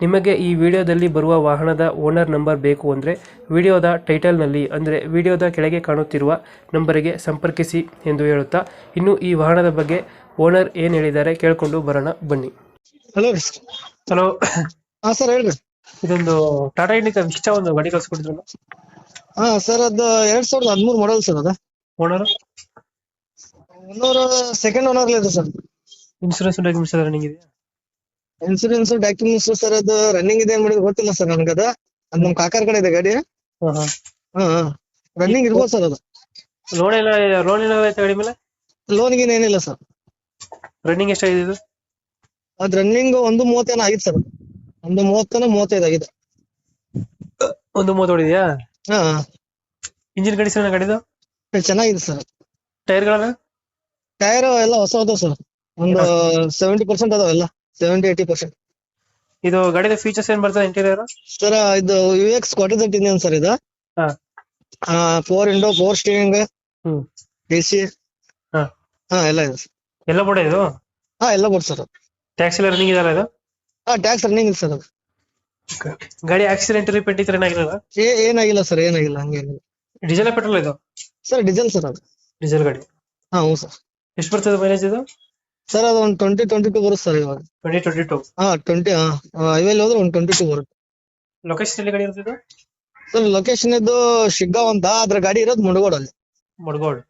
ನಿಮಗೆ ಈ ವಿಡಿಯೋದಲ್ಲಿ ಬರುವ ವಾಹನದ ಓನರ್ ನಂಬರ್ ಬೇಕು ಅಂದರೆ ವಿಡಿಯೋದ ಟೈಟಲ್ನಲ್ಲಿ ಅಂದರೆ ವಿಡಿಯೋದ ಕೆಳಗೆ ಕಾಣುತ್ತಿರುವ ನಂಬರಿಗೆ ಸಂಪರ್ಕಿಸಿ ಎಂದು ಹೇಳುತ್ತಾ ಇನ್ನು ಈ ವಾಹನದ ಬಗ್ಗೆ ಓನರ್ ಏನು ಹೇಳಿದ್ದಾರೆ ಕೇಳಿಕೊಂಡು ಬರೋಣ ಬನ್ನಿ. ಹಲೋ ಹಲೋ ಹಾ ಸರ್ ಹೇಳ್ರಿ. ಇದೊಂದು ಟಾಟಾ ಇಂಡಿಕಾ ಇಷ್ಟ ಒಂದು ಗಾಡಿ ಕಳ್ಸಿಕೊಟ್ಟಿದ್ರಲ್ಲ? ಹಾ ಸರ್ ಅದು ಎರಡ್ ಸಾವಿರದ ಹದಿಮೂರು ಮಾಡಲ್ ಸರ್ ಅದ. ಓನರ್ ಓನರ್ ಸೆಕೆಂಡ್ ಓನರ್ ಇದೆ ಸರ್. ಇನ್ಸೂರೆನ್ಸ್ ರನ್ನಿಂಗ್ ಇದೆಯಾ ಇನ್ಸೂರೆನ್ಸ್ ಡಾಕ್ಯುಮೆಂಟ್ಸ್ ಸರ್ ಅದು ರನ್ನಿಂಗ್ ಇದೆ ಮಾಡಿದ್ರೆ ಗೊತ್ತಿಲ್ಲ ಸರ್ ನನ್ಗದ. ಅದ್ ನಮ್ ಕಾಕಾರ ಕಡೆ ಇದೆ ಗಾಡಿ. ಹಾಂ ರನ್ನಿಂಗ್ ಇರ್ಬೋದು ಸರ್ ಅದು. ಲೋನ್ ಎಲ್ಲ ಲೋನ್ ಏನಾದ್ರು ಐತೆ ಗಾಡಿ ಮೇಲೆ ಲೋನ್ ಗೀನ್ ಏನಿಲ್ಲ ಸರ್. ರನ್ನಿಂಗ್ ಎಷ್ಟಾಗಿದೆ ಇದು? ಅದ್ ರನ್ನಿಂಗ್ ಒಂದು ಮೂವತ್ತೇನ ಆಗಿತ್ತು ಸರ್. ಒಂದು ಮೂವತ್ತನ ಮೂವತ್ತೈದು ಆಗಿದೆ. ಒಂದು ಮೂವತ್ತು ಹೊಡಿದ್ಯಾ? ಹಾ ಇಂಜಿನ್ ಕಂಡೀಷನ್ ಗಾಡಿದು? ಚೆನ್ನಾಗಿದೆ ಸರ್. ಟೈರ್ಗಳನ್ನ ಟೈರ್ ಎಲ್ಲ ಹೊಸ ಅದಾವ ಸರ್. ಒಂದು ಸೆವೆಂಟಿ ಪರ್ಸೆಂಟ್ ಅದಾವ ಎಲ್ಲ. ಸೆವೆಂಟಿ ಏಯ್ಟಿ ಪರ್ಸೆಂಟ್ ಇದು ಗಾಡಿದ ಫೀಚರ್ಸ್ ಏನ್ ಬರ್ತದೆ ಇಂಟೀರಿಯರ್ ಸರ್ ಇದು U X quarter engine sir ಇದು. ಹಾ. Four into four steering hmm. A C. ಹಾ. ಹಾ ಎಲ್ಲ ಇದೆ ಸರ್. ಎಲ್ಲ ಬೋರ್ಡ್ ಇದು? ಹಾ ಎಲ್ಲ ಬೋರ್ಡ್ ಸರ್. ಟ್ಯಾಕ್ಸ್ ಎಲ್ಲ ರನ್ನಿಂಗ್ ಇದಲ್ಲ ಇದು? ಹಾ ಟ್ಯಾಕ್ಸ್ ರನ್ನಿಂಗ್ ಇಲ್ಲ ಸರ್ ಅದು. ಗಾಡಿ ಆಕ್ಸಿಡೆಂಟ್ ರಿಪೇಂಟ್ ಇದ್ರೆ ಏನಾಗಿರಲ್ಲ ಏ ಏನಾಗಿಲ್ಲ ಸರ್ ಏನಾಗಿಲ್ಲ ಹಂಗೇನಿಲ್ಲ ಡೀಸೆಲ್ ಪೆಟ್ರೋಲ್ ಇದು? ಸರ್ ಡೀಸೆಲ್ ಸರ್ ಅದು. ಡೀಸೆಲ್ ಗಾಡಿ. ಹಾ ಹ್ಞೂ ಸರ್. ಎಷ್ಟು ಬರ್ತದೆ ಮೈಲೇಜ್ ಇದು? ಸರ್ ಅದು ಒಂದು ಟ್ವೆಂಟಿ ಟ್ವೆಂಟಿ ಟೂ ಬರುತ್ತೆ ಸರ್ ಇವಾಗ. ಟ್ವೆಂಟಿ ಟ್ವೆಂಟಿ ಟು ಹಾ ಟ್ವೆಂಟಿ ಹೈವೇಲಿ ಹೋದ್ರೆ ಒಂದು ಟ್ವೆಂಟಿ ಟೂ ಬರುತ್ತೆ. ಲೊಕೇಶನ್ ಎಲ್ಲಿ ಗಾಡಿ ಇರ್ತಿದ್ದು ಸರ್ ಲೊಕೇಶನ್ ಇದು ಶಿಗ್ಗಾಂವ್ ಅಂತ ಅದ್ರ ಗಾಡಿ ಇರೋದು ಮುಡಗೋಡಲ್ಲಿ. ಮುಡ್ಗೋಡ್.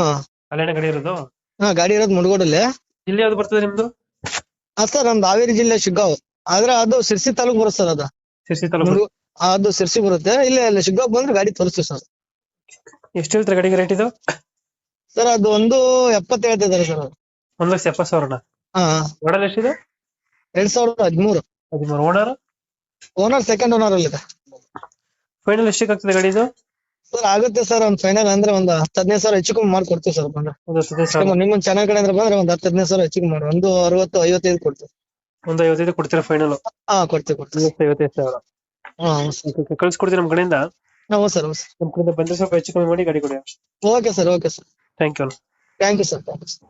ಹಾ. ಅಲ್ಲೇನ ಗಾಡಿ ಇರೋದು? ಹಾ ಗಾಡಿ ಇರೋದು ಮುಡಗೋಡಲ್ಲಿ. ಇಲ್ಲಿ ಯಾವ್ದು ಬರ್ತದೆ ನಿಮ್ದು? ಹಾ ಸರ್ ನಮ್ದು ಹಾವೇರಿ ಜಿಲ್ಲೆ ಶಿಗ್ಗಾವ್. ಆದ್ರೆ ಅದು ಸಿರ್ಸಿ ತಾಲೂಕ್ ಬರುತ್ತೆ ಸರ್ ಅದು. ಸಿರ್ಸಿ ತಾಲೂಕು? ಮುಡ್ಗೋ- ಆ, ಅದು ಸಿರ್ಸಿ ಬರುತ್ತೆ. ಇಲ್ಲ ಅಲ್ಲಿ ಶಿಗ್ಗಾಂವ್ ಬಂದ್ರೆ ಗಾಡಿ ತೋರಿಸ್ತೀವಿ ಸರ್. ಎಷ್ಟು ಹೇಳ್ತಾರೆ ಗಾಡಿಗೆ ರೇಟ್ ಇದು? ಸರ್ ಅದು ಒಂದು ಎಪ್ಪತ್ತು ಹೇಳ್ತಿದ್ದಾರೆ ಸರ್ ಅದು. ಒಂದ್ ಲಕ್ಷ ಎಪ್ಪತ್ ಸಾವಿರ ಹಾ. ಮಾಡಲ್ ಎಷ್ಟಿದೆ? ಎರಡ್ ಸಾವಿರದ ಹದಿಮೂರು. ಹದಿಮೂರು. ಓನರ್ ಓನರ್ ಸೆಕೆಂಡ್ ಓನರ್ ಅಲ್ಲಿ ಫೈನಲ್ ಎಷ್ಟಕ್ಕೆ ಆಗ್ತದೆ ಗಾಡಿ ಇದು? ಸರ್ ಆಗುತ್ತೆ ಸರ್ ಒಂದ್ ಫೈನಲ್ ಅಂದ್ರೆ ಒಂದ್ ಹತ್ತು ಹದಿನೈದು ಸಾವಿರ ಹೆಚ್ಚು ಕಮ್ಮಿ ಮಾಡ್ಕೊಡ್ತೀವಿ ಸರ್ ಬಂದ್ರೆ. ಒಂದು ಸಾವಿರ. ಚೆನ್ನಾಗಿ ಕಡೆ ಅಂದ್ರೆ ಬಂದ್ರೆ ಒಂದ್ ಹತ್ತು ಹದಿನೈದು ಸಾವಿರ ಹೆಚ್ಚಿಗೆ ಮಾಡಿ ಒಂದು ಅರವತ್ತು ಐವತ್ತೈದು ಕೊಡ್ತೀವಿ. ಒಂದು ಐವತ್ತೈದು ಕೊಡ್ತೀರಾ ಫೈನಲ್ ಹಾ ಕೊಡ್ತೀವಿ ಕೊಡ್ತೀವಿ. ಐವತ್ತೈದು ಸಾವಿರ. ಹಾ ಕಳ್ಸಿಕೊಡ್ತೀನಿ ನಮ್ಮ ಕಡೆಯಿಂದ? ಹೌದು ಸರ್ ಹೌದು ಸರ್ ನಮ್ಮ ಕಡೆಯಿಂದ ಬಂದ್ರೆ ಸ್ವಲ್ಪ ಹೆಚ್ಚು ಕಮ್ಮಿ ಮಾಡಿ ಗಾಡಿ ಕೊಡಿ. Okay sir okay sir thank you thank you sir thank you